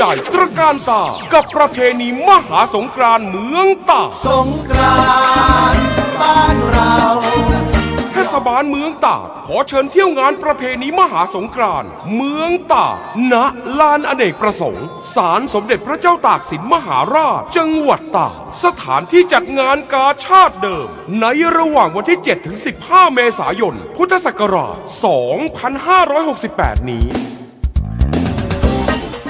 ใหญ่ตระการตา กับประเพณีมหาสงกรานต์เมืองตากสงกรานต์บ้านเราเทศบาลเมืองตากขอเชิญเที่ยวงานประเพณีมหาสงกรานต์เมืองตากณลานอเนกประสงค์ศาลสมเด็จพระเจ้าตากสินมหาราช จังหวัดตากสถานที่จัดงานกาชาติเดิม ในระหว่างวันที่ 7 ถึง 15 เมษายน พุทธศักราช 2568 นี้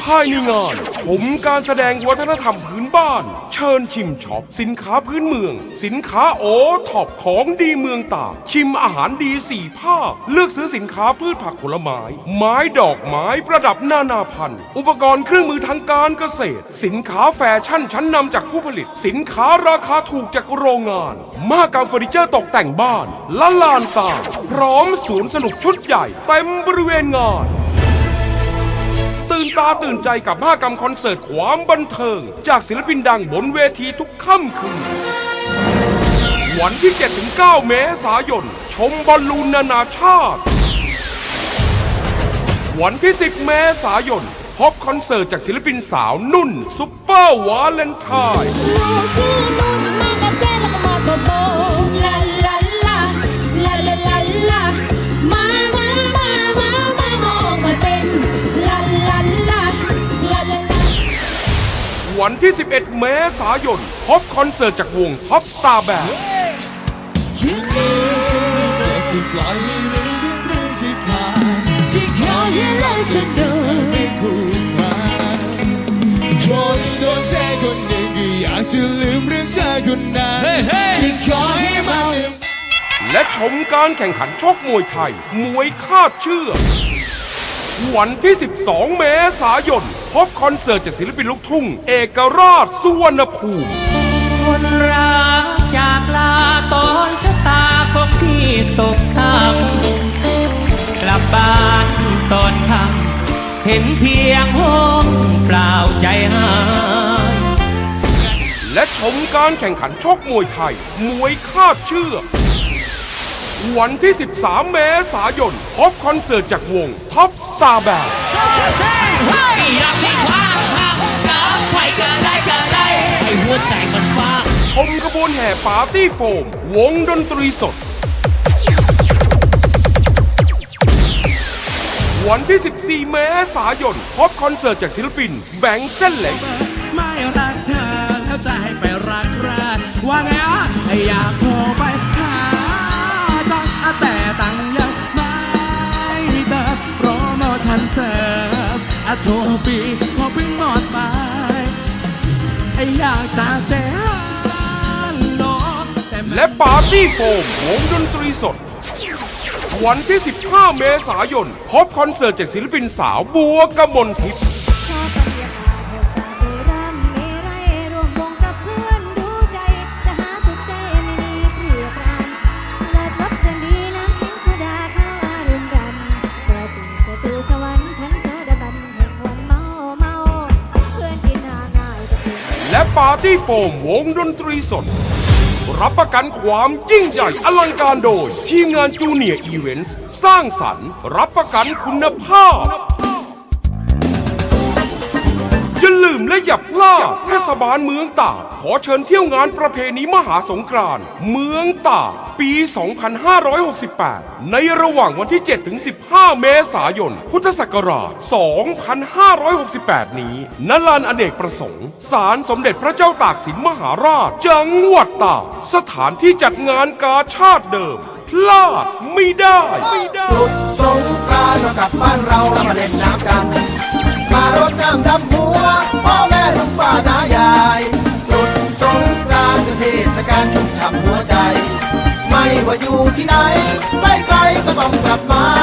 ภายในงานชมการแสดงวัฒนธรรมพื้นบ้าน เชิญชิมช็อป สินค้าพื้นเมือง สินค้าโอท็อปของดีเมืองตากชิมอาหารดีสี่ภาค เลือกซื้อสินค้าพืชผักผลไม้ ไม้ดอกไม้ประดับนานาพันธุ์ อุปกรณ์เครื่องมือทางการเกษตร สินค้าแฟชั่นชั้นนำจากผู้ผลิต สินค้าราคาถูกจากโรงงานมหกรรเฟอร์นิเจอร์ตกแต่งบ้านละลานตาพร้อมสวนสนุกชุดใหญ่เต็มบริเวณงาน ตื่นตาตื่นใจกับมหกรรมคอนเสิร์ตความบันเทิง จากศิลปินดังบนเวทีทุกค่ำคืน วันที่ 7-9 เมษายน ชมบอลลูนนานาชาติ วันที่ 10 เมษายน พบคอนเสิร์ตจากศิลปินสาวนุ่น ซุปเปอร์วาเลนไทน์ 11 เมษายน พบคอนเสิร์ตจากวงท็อปสตาร์แบนด์ที่ปล่อยให้ลืมทุกเรื่องที่ผ่านที่ขอให้เลิกสะดุดไม่ผูกพันคนโดนใจคนหนึ่งก็อยากจะลืมเรื่องเธอคนนั้นที่ขอให้มันลืม และชมการแข่งขันชกมวยไทย มวยคาดเชือกวันที่ 12 เมษายน พบคอนเสิร์ตจากศิลปินลูกทุ่ง เอกราชสุวรรณภูมิ คนรักจากลาตอนชะตาของพี่ตกค่ำกลับบ้านตอนค่ำเห็นเพียงห้องเปล่าใจหายและชมการแข่งขันชกมวยไทย มวยคาดเชือกวันที่ 13 เมษายน พบคอนเสิร์ตจากวงท็อปสตาร์แบน อยากมีความหักกับใครก็ได้ก็ได้ให้หัวใจมันฟ้างชมกระบวนแห่ปาร์ตี้โฟม วงดนตรีสด วันที่ 14 เมษายนพบคอนเสิร์ตจากศิลปิน แบงค์เส้นเหล็ก ไม่รักเธอแล้วจะให้ไปรักใครว่าไงอะอยากโทรไปหาจังแต่ตังยังไม่เติมโปรโมชั่นเสริม อะโทบีพอเพิ่งหมดไปไออยากจะเสียโลแต่ไม่และปาร์ตี้โฟมวงดนตรีสด วันที่ 15 เมษายน พบคอนเสิร์ตจากศิลปินสาวบัวกมลทิพย์ ชอบบรรยากา และปาร์ตี้โฟมวงดนตรีสด รับประกันความยิ่งใหญ่อลังการโดย ทีมงานจูเนียร์อีเวนต์สร้างสรรค์ รับประกันคุณภาพ และอย่าพลาเทศบาลเมืองตากขอเชิญเที่ยวงานประเพณีมหาสงกรานต์เมืองตากปี 2568 ในระหว่างวันที่7ถึง15 เมษายน พุทธศักราช 2568 นี้ณลานอเนกประสงค์ ศาลสมเด็จพระเจ้าตากสินมหาราช จังหวัดตาก สถานที่จัดงานกาชาติเดิม พลาดไม่ได้ ไม่ได้ สงกรานต์เรากลับบ้านเราแล้วมาเล่นน้ำกัน อยู่ที่ไหนไปไกลก็ต้องกลับมา